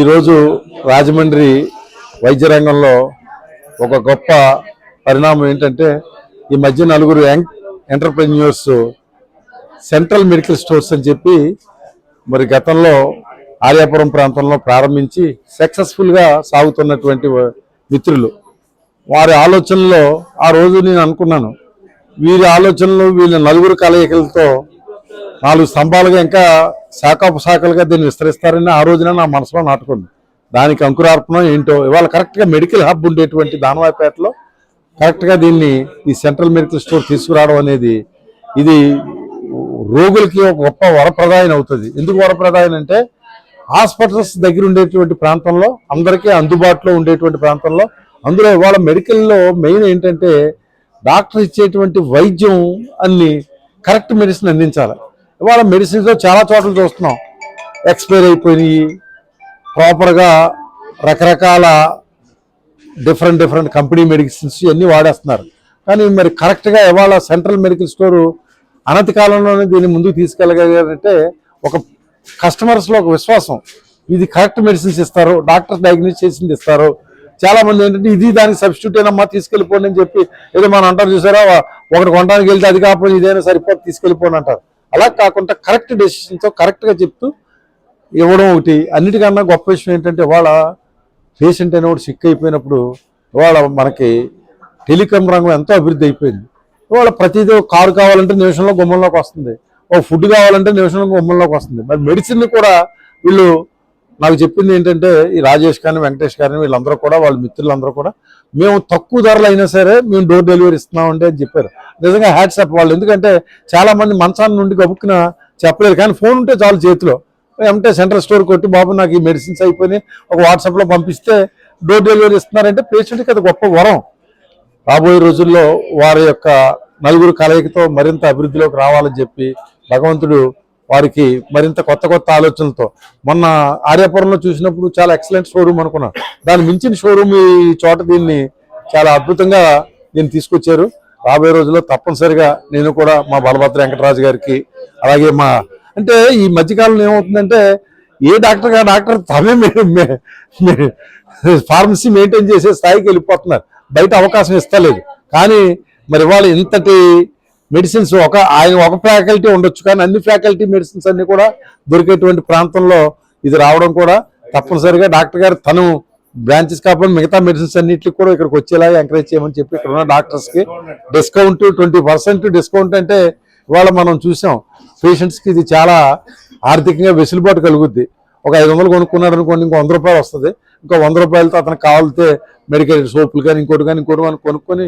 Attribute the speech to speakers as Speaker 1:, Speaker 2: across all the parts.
Speaker 1: ఈరోజు రాజమండ్రి వైద్య రంగంలో ఒక గొప్ప పరిణామం ఏంటంటే ఈ మధ్య నలుగురు ఎంటర్ప్రెన్యూర్స్ సెంట్రల్ మెడికల్ స్టోర్స్ అని చెప్పి మరి గతంలో ఆర్యాపురం ప్రాంతంలో ప్రారంభించి సక్సెస్ఫుల్గా సాగుతున్నటువంటి మిత్రులు. వారి ఆలోచనలో ఆ రోజు నేను అనుకున్నాను. వీరి ఆలోచనలు వీళ్ళ నలుగురు కలయికలతో నాలుగు స్తంభాలుగా ఇంకా శాఖోపశాఖలుగా దీన్ని విస్తరిస్తారని ఆ రోజున నా మనసులో నాటుకుంది. దానికి అంకురార్పణం ఏంటో ఇవాళ కరెక్ట్గా మెడికల్ హబ్ ఉండేటువంటి దానవాయిపేటలో కరెక్ట్గా దీన్ని ఈ సెంట్రల్ మెడికల్ స్టోర్ తీసుకురావడం అనేది ఇది రోగులకి ఒక గొప్ప వరప్రదాయం అవుతుంది. ఎందుకు వరప్రదాయం అంటే హాస్పిటల్స్ దగ్గర ఉండేటువంటి ప్రాంతంలో అందరికీ అందుబాటులో ఉండేటువంటి ప్రాంతంలో అందులో ఇవాళ మెడికల్లో మెయిన్ ఏంటంటే డాక్టర్ ఇచ్చేటువంటి వైద్యం అన్ని కరెక్ట్ మెడిసిన్ అందించాలి. ఇవాళ మెడిసిన్స్లో చాలా చోట్ల చూస్తున్నాం. ఎక్స్పైర్ అయిపోయినాయి. ప్రాపర్గా రకరకాల డిఫరెంట్ డిఫరెంట్ కంపెనీ మెడిసిన్స్ ఇవన్నీ వాడేస్తున్నారు. కానీ మరి కరెక్ట్గా ఇవాళ సెంట్రల్ మెడికల్ స్టోరు అనతి కాలంలోనే దీన్ని ముందుకు తీసుకెళ్ళగలిగారంటే ఒక కస్టమర్స్లో ఒక విశ్వాసం. ఇది కరెక్ట్ మెడిసిన్స్ ఇస్తారు డాక్టర్స్ డయాగ్నోస్ చేసింది ఇస్తారు. చాలామంది ఏంటంటే ఇది దానికి సబ్స్టిట్యూట్ అయినమ్మా తీసుకెళ్ళిపోండి అని చెప్పి ఏదో మనం అంటారు చూసారా? ఒకటి కొనడానికి వెళ్తే అది కాకపోతే ఇదైనా సరిపోతే తీసుకెళ్ళిపోండి అంటారు. అలా కాకుండా కరెక్ట్ డెసిషన్తో కరెక్ట్గా చెప్తూ ఇవ్వడం ఒకటి. అన్నిటికన్నా గొప్ప విషయం ఏంటంటే ఇవాళ పేషెంట్ అనేవాడు సిక్ అయిపోయినప్పుడు ఇవాళ మనకి టెలికాం రంగం ఎంతో అభివృద్ధి అయిపోయింది. ఇవాళ ప్రతిదీ కారు కావాలంటే నిమిషంలో గుమ్మంలోకి వస్తుంది. ఒక ఫుడ్ కావాలంటే నిమిషంలో గుమ్మంలోకి వస్తుంది. మరి మెడిసిన్ కూడా వీళ్ళు నాకు చెప్పింది ఏంటంటే ఈ రాజేష్ కానీ వెంకటేష్ కానీ వీళ్ళందరూ కూడా వాళ్ళ మిత్రులందరూ కూడా మేము తక్కువ ధరలు అయినా సరే మేము డోర్ డెలివరీ ఇస్తున్నామండి అని చెప్పారు. నిజంగా హ్యాట్సాప్ వాళ్ళు. ఎందుకంటే చాలా మంది మంచాన్ని నుండి గబుక్కున చెప్పలేరు. కానీ ఫోన్ ఉంటే చాలు చేతిలో. ఏమంటే సెంట్రల్ స్టోర్ కొట్టి బాబు నాకు ఈ మెడిసిన్స్ అయిపోయినాయి. ఒక వాట్సాప్లో పంపిస్తే డోర్ డెలివరీ ఇస్తున్నారంటే పేషెంట్కి అది గొప్ప వరం. రాబోయే రోజుల్లో వారి యొక్క నలుగురు కలయికతో మరింత అభివృద్ధిలోకి రావాలని చెప్పి భగవంతుడు వారికి మరింత కొత్త కొత్త ఆలోచనలతో. మొన్న ఆర్యాపురంలో చూసినప్పుడు చాలా ఎక్సలెంట్ షోరూమ్ అనుకున్నాను దాని మించిన షోరూమ్ ఈ చోట దీన్ని చాలా అద్భుతంగా దీన్ని తీసుకొచ్చారు. రాబోయే రోజుల్లో తప్పనిసరిగా నేను కూడా మా బలభద్ర వెంకటరాజు గారికి అలాగే మా అంటే ఈ మధ్యకాలంలో ఏమవుతుందంటే ఏ డాక్టర్గా డాక్టర్ తమే ఫార్మసీ మెయింటైన్ చేసే స్థాయికి వెళ్ళిపోతున్నారు. బయట అవకాశం ఇస్తలేదు. కానీ మరి వాళ్ళు ఇంతటి మెడిసిన్స్ ఒక ఆయన ఒక ఫ్యాకల్టీ ఉండొచ్చు కానీ అన్ని ఫ్యాకల్టీ మెడిసిన్స్ అన్ని కూడా దొరికేటువంటి ప్రాంతంలో ఇది రావడం కూడా తప్పనిసరిగా డాక్టర్ గారు తను బ్రాంచెస్ కాకుండా మిగతా మెడిసిన్స్ అన్నిటికి కూడా ఇక్కడికి వచ్చేలాగా ఎంకరేజ్ చేయమని చెప్పి ఇక్కడ ఉన్న డాక్టర్స్కి డిస్కౌంట్ ట్వంటీ పర్సెంట్ డిస్కౌంట్ అంటే ఇవాళ మనం చూసాం పేషెంట్స్కి ఇది చాలా ఆర్థికంగా వెసులుబాటు కలుగుద్ది. ఒక ఐదు వందలు కొనుక్కున్నాడు అనుకోండి ఇంకో వంద రూపాయలు వస్తుంది. ఇంకో వంద రూపాయలతో అతనికి కావాలితే మెడికల్ సోపులు కానీ ఇంకోటి కానీ ఇంకోటి కానీ కొనుక్కొని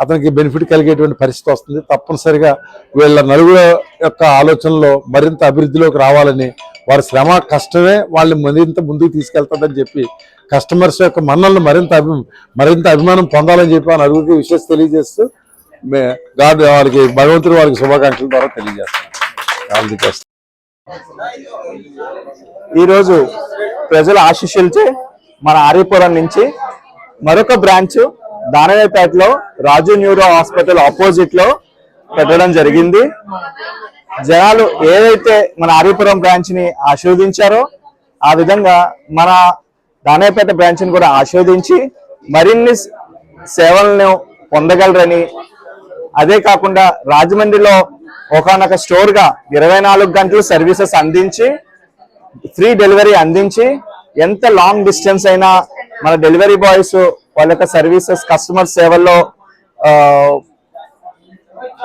Speaker 1: అతనికి బెనిఫిట్ కలిగేటువంటి పరిస్థితి వస్తుంది. తప్పనిసరిగా వీళ్ళ నలుగురు యొక్క ఆలోచనలో మరింత అభివృద్ధిలోకి రావాలని వారి శ్రమ కష్టమే వాళ్ళని మరింత ముందుకు తీసుకెళ్తుందని చెప్పి కస్టమర్స్ యొక్క మన్నలను మరింత అభి మరింత అభిమానం పొందాలని చెప్పి ఆ నలుగురికి విషయం తెలియజేస్తూ మే- గాడ్ వారికి భగవంతుడు వారికి శుభాకాంక్షల ద్వారా తెలియజేస్తాను.
Speaker 2: ఈరోజు ప్రజల ఆశీస్సులచే మన ఆర్యపురం నుంచి మరొక బ్రాంచ్ దానవేపేటలో రాజు న్యూరో హాస్పిటల్ ఆపోజిట్లో పెట్టడం జరిగింది. జనాలు ఏదైతే మన ఆర్యపురం బ్రాంచ్ని ఆశీర్వదించారో ఆ విధంగా మన దానవేపేట బ్రాంచ్ని కూడా ఆశీర్వదించి మరిన్ని సేవలను పొందగలరని అదే కాకుండా రాజమండ్రిలో ఒకనొక స్టోర్గా ఇరవై నాలుగు గంటలు సర్వీసెస్ అందించి ఫ్రీ డెలివరీ అందించి ఎంత లాంగ్ డిస్టెన్స్ అయినా మన డెలివరీ బాయ్స్ వాళ్ళ యొక్క సర్వీసెస్ కస్టమర్ సేవల్లో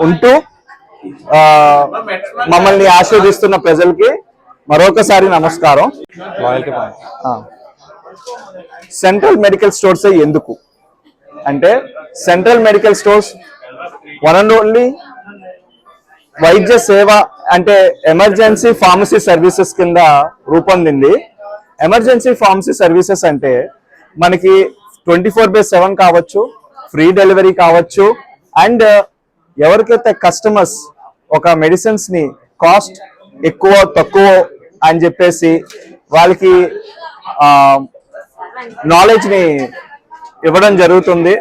Speaker 2: ఉంటూ మమ్మల్ని ఆశీర్దిస్తున్న ప్రజలకి మరొకసారి నమస్కారం. సెంట్రల్ మెడికల్ స్టోర్స్ ఎందుకు? అంటే central medical stores one and only వైద్య సేవ అంటే ఎమర్జెన్సీ ఫార్మసీ సర్వీసెస్ కింద రూపొందింది. ఎమర్జెన్సీ ఫార్మసీ సర్వీసెస్ అంటే మనకి ట్వంటీ ఫోర్ బై సెవెన్ కావచ్చు ఫ్రీ డెలివరీ కావచ్చు అండ్ uh, ఎవరికైతే కస్టమర్స్ ఒక మెడిసిన్స్ని కాస్ట్ ఎక్కువ తక్కువ అని చెప్పేసి వాళ్ళకి నాలెడ్జ్ని ఇవ్వడం జరుగుతుంది.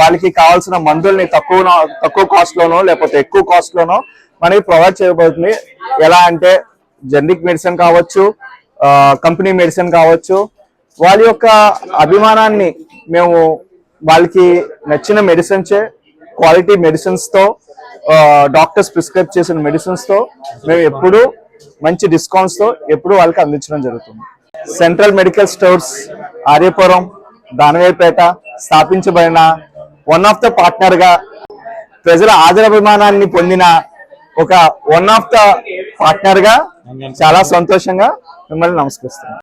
Speaker 2: వాళ్ళకి కావాల్సిన మందుల్ని తక్కువ తక్కువ కాస్ట్ లోనో లేకపోతే ఎక్కువ కాస్ట్ లోనో మనకి ప్రొవైడ్ చేయబోతుంది ఎలా అంటే జనరిక్ మెడిసిన్ కావచ్చు కంపెనీ మెడిసిన్ కావచ్చు వాళ్ళ యొక్క అభిమానాన్ని మేము వాళ్ళకి నచ్చిన మెడిసిన్సే క్వాలిటీ మెడిసిన్స్తో డాక్టర్స్ ప్రిస్క్రైబ్ చేసిన మెడిసిన్స్తో మేము ఎప్పుడు మంచి డిస్కౌంట్స్తో ఎప్పుడు వాళ్ళకి అందించడం జరుగుతుంది. Central medical stores Aryapuram Danavaipeta స్థాపించబడిన వన్ ఆఫ్ ద పార్ట్నర్గా ప్రజల ఆదరాభిమానాన్ని పొందిన ఒక వన్ ఆఫ్ ద పార్ట్నర్గా చాలా సంతోషంగా మిమ్మల్ని నమస్కరిస్తున్నాను.